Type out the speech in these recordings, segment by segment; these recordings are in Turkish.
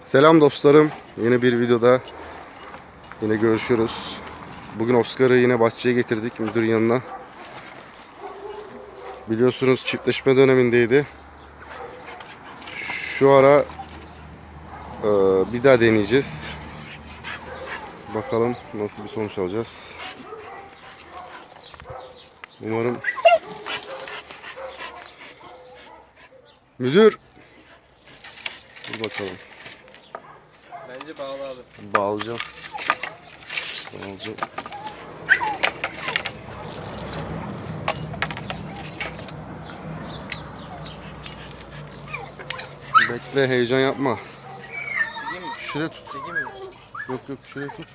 Selam dostlarım. Yeni bir videoda yine görüşürüz. Bugün Oscar'ı yine bahçeye getirdik müdürün yanına. Biliyorsunuz çiftleşme dönemindeydi. Şu ara e, bir daha deneyeceğiz. Bakalım nasıl bir sonuç alacağız. Umarım Müdür Dur bakalım. Bence bağlı abi. Bağlayacağım. Bağlayacağım. Bekle heyecan yapma. Çekeyim mi? Şuraya tut. Çekeyim mi? Yok yok şuraya tut.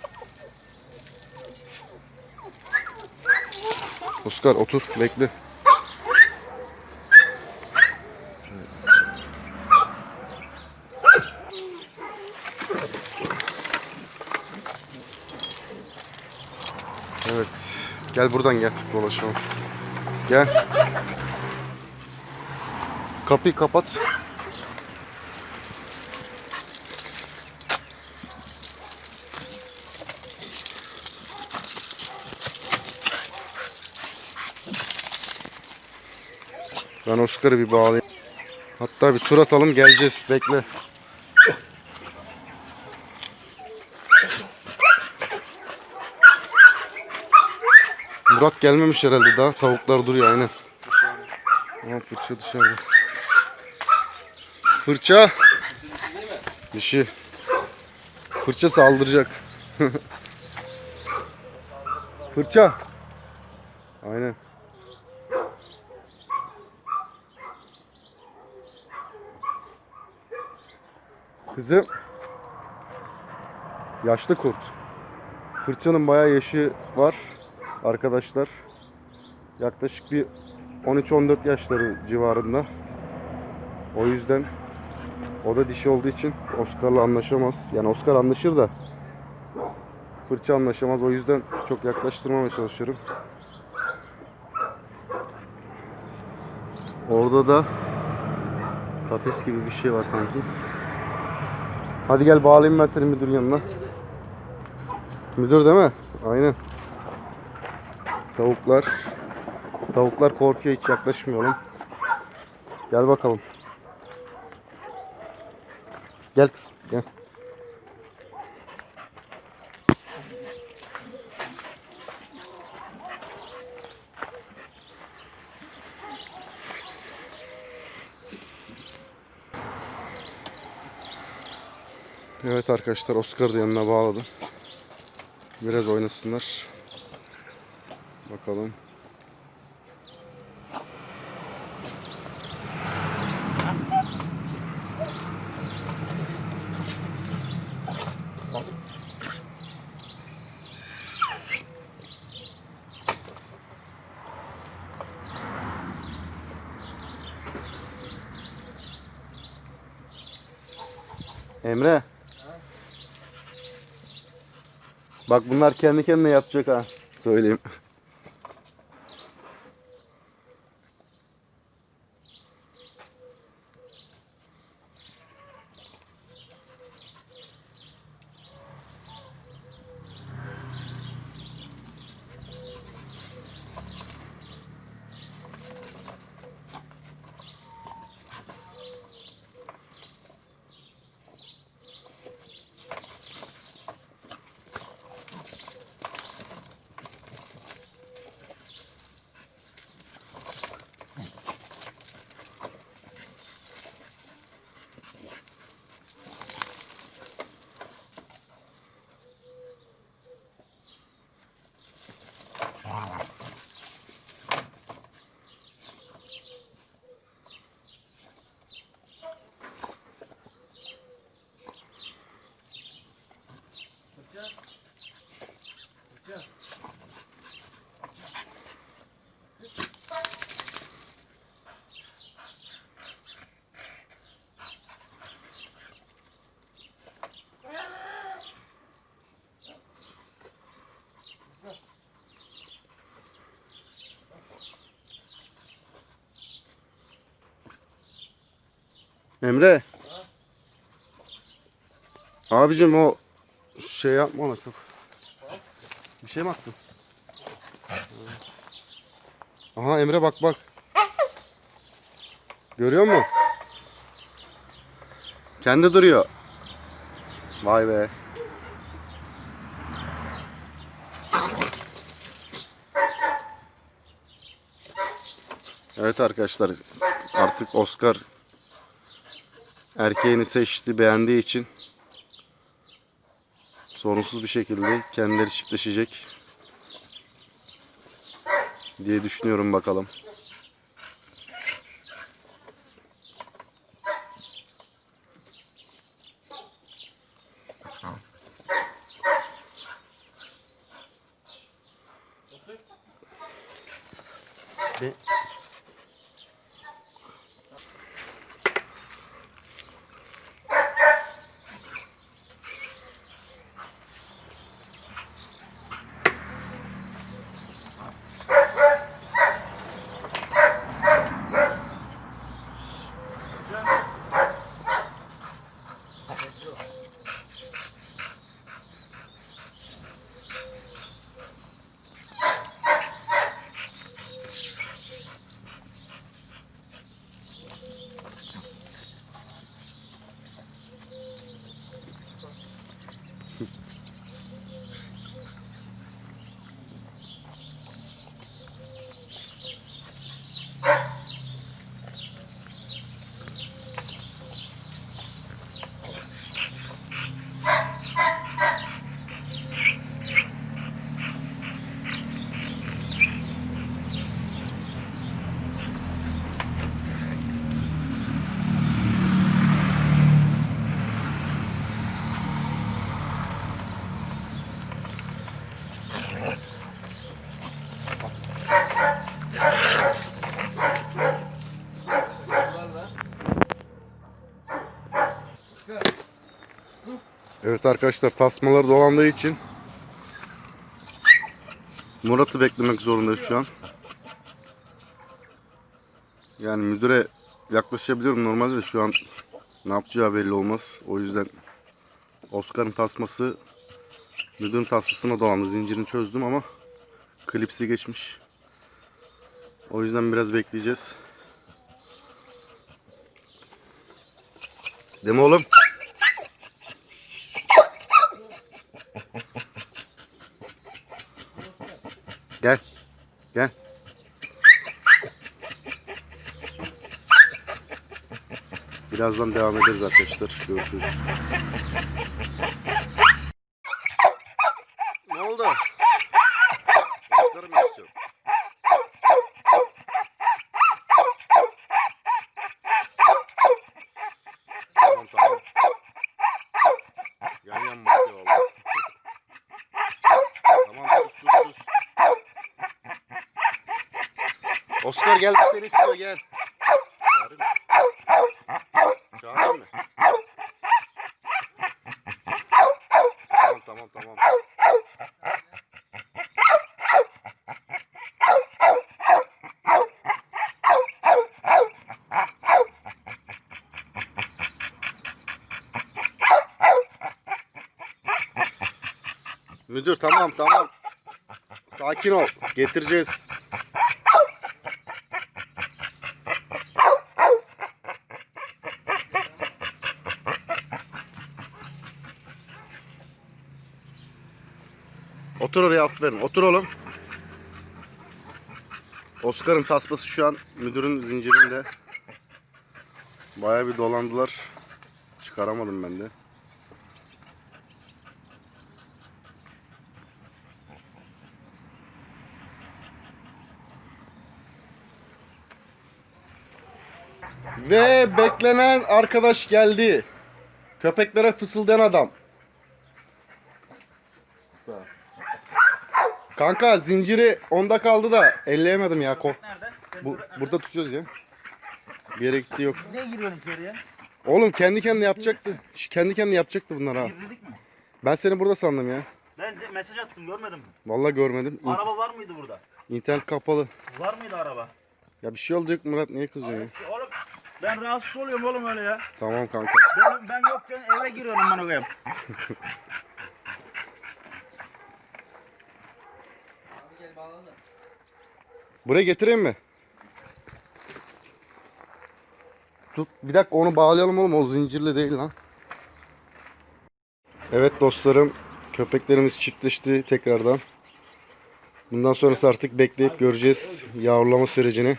Oscar otur bekle. Evet. Gel buradan gel. Dolaşalım. Gel. Kapıyı kapat. Ben Oscar'ı bir bağlayayım. Hatta bir tur atalım geleceğiz. Bekle. Murat gelmemiş herhalde daha. Tavuklar duruyor aynen. Ama fırça dışarıda. Fırça. Dişi. Fırça saldıracak. Fırça. Aynen. Kızım. Yaşlı kurt. Fırçanın bayağı yaşı var arkadaşlar. Yaklaşık bir 13-14 yaşları civarında. O yüzden o da dişi olduğu için Oscar'la anlaşamaz. Yani Oscar anlaşır da fırça anlaşamaz. O yüzden çok yaklaştırmamaya çalışıyorum. Orada da kafes gibi bir şey var sanki. Hadi gel bağlayayım ben seni müdürün yanına. Müdür değil mi? Aynen. Tavuklar. Tavuklar korkuyor hiç yaklaşmıyorum. Gel bakalım. Gel kızım gel. Evet arkadaşlar Oscar'ı da yanına bağladım. Biraz oynasınlar. Bakalım. Emre. Bak bunlar kendi kendine yapacak ha. Söyleyeyim. Emre. Abicim o şey yapma ona çok. Bir şey mi attın? Aha Emre bak bak. Görüyor musun? Kendi duruyor. Vay be. Evet arkadaşlar artık Oscar erkeğini seçti beğendiği için sorunsuz bir şekilde kendileri çiftleşecek diye düşünüyorum bakalım. Evet arkadaşlar tasmaları dolandığı için Murat'ı beklemek zorundayız şu an. Yani müdüre yaklaşabiliyorum normalde de şu an ne yapacağı belli olmaz. O yüzden Oscar'ın tasması müdürün tasmasına dolandı. Zincirini çözdüm ama klipsi geçmiş. O yüzden biraz bekleyeceğiz. Değil mi oğlum? Gel. Gel. Birazdan devam ederiz arkadaşlar. Görüşürüz. Ne oldu? Oscar'ı mı istiyorsun? Tamam tamam. Yan. Tamam sus sus. Oscar gel seni istiyor gel. Çağırayım mı? Çağırayım mı? Tamam tamam tamam. Müdür tamam tamam. Sakin ol. Getireceğiz. Otur oraya aferin. Otur oğlum. Oscar'ın tasması şu an müdürün zincirinde. Baya bir dolandılar. Çıkaramadım ben de. Ve beklenen arkadaş geldi. Köpeklere fısıldayan adam. Kanka zinciri onda kaldı da elleyemedim ya. Ko? Bu, burada tutuyoruz ya. Bir yere gitti yok. Ne giriyorsun içeriye? Oğlum kendi kendine yapacaktı. Şş, Kendi kendine yapacaktı bunlar ha. Girdik mi? Ben seni burada sandım ya. Ben de mesaj attım görmedin mi? Vallahi görmedim. İn- Araba var mıydı burada? İnternet kapalı. Var mıydı araba? Ya bir şey oldu yok Murat niye kızıyorsun ya? Oğlum Ben rahatsız oluyorum oğlum öyle ya. Tamam kanka. Ben, ben yokken eve giriyorum bağla da. Buraya getireyim mi? Tut. Bir dakika onu bağlayalım oğlum. O zincirle değil lan. Evet dostlarım. Köpeklerimiz çiftleşti tekrardan. Bundan sonrası artık bekleyip göreceğiz yavrulama sürecini.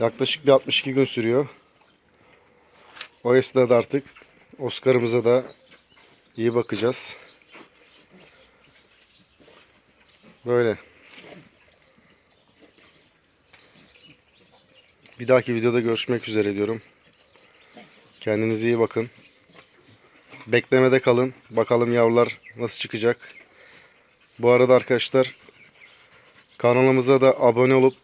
Yaklaşık bir 62 gün sürüyor. O esnada artık Oscar'ımıza da iyi bakacağız. Böyle. Bir dahaki videoda görüşmek üzere diyorum. Kendinize iyi bakın. Beklemede kalın. Bakalım yavrular nasıl çıkacak. Bu arada arkadaşlar kanalımıza da abone olup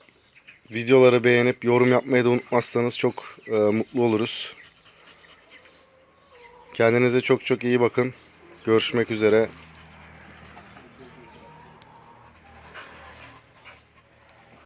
videoları beğenip yorum yapmayı da unutmazsanız çok e, mutlu oluruz. Kendinize çok çok iyi bakın. Görüşmek üzere.